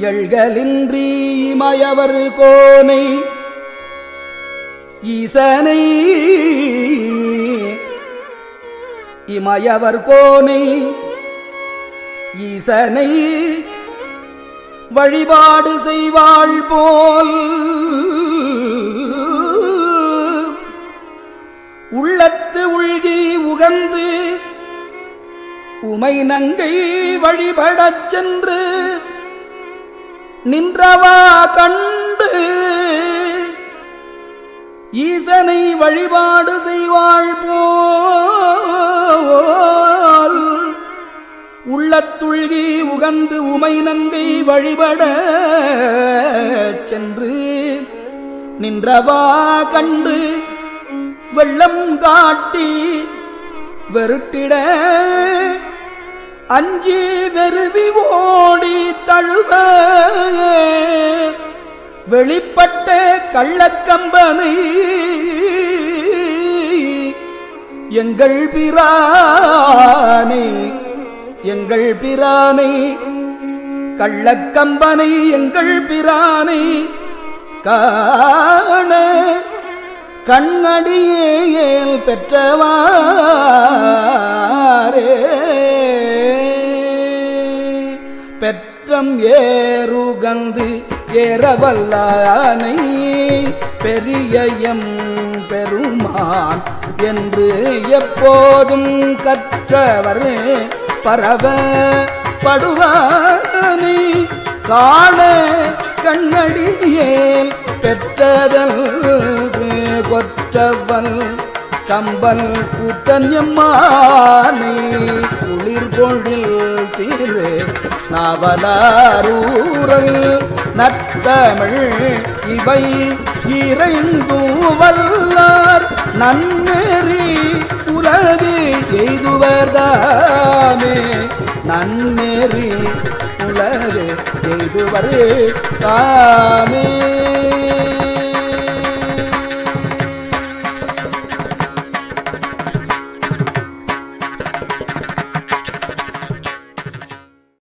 எழ்கலின்றி மயவர் கோனை ஈசனை இமயவர் கோனை ஈசனை வழிபாடு செய்வாள் போல் உள்ளத்து உள்கி உகந்து உமை நங்கை வழிபடச் சென்று நின்றவா கண்டு ஈசனை வழிபாடு செய்வாள் போல். உள்ளத்துள்கி உகந்து உமை நங்கை வழிபட சென்று நின்றவா கண்டு வெள்ளம் காட்டி வெறுட்டிட. அஞ்சி வெறுவி ஓடி வெளிப்பட்ட கள்ளக்கம்பனை எங்கள் பிரானை எங்கள் பிரானை கள்ளக்கம்பனை எங்கள் பிரானை காண கண்ணடியேல் பெற்றவாரே பெற்றம் ஏறுகந்து ஏறவல்லானை பெரியயம் பெருமான் என்று எப்போதும் கற்றவர் பரவ படுவானை காண கண்ணடியேல் பெற்றதல் கொற்றவன் கம்பல் கூத்தன்யம்மானை குளிர் பொழில் திரு நாவலாரூரல் நத்தமிழ் இவை இறைந்தூவல்லார் நன்னெறி உலகு எய்துவர்தாமே. நன்னெறி உலகு எய்துவர் தாமே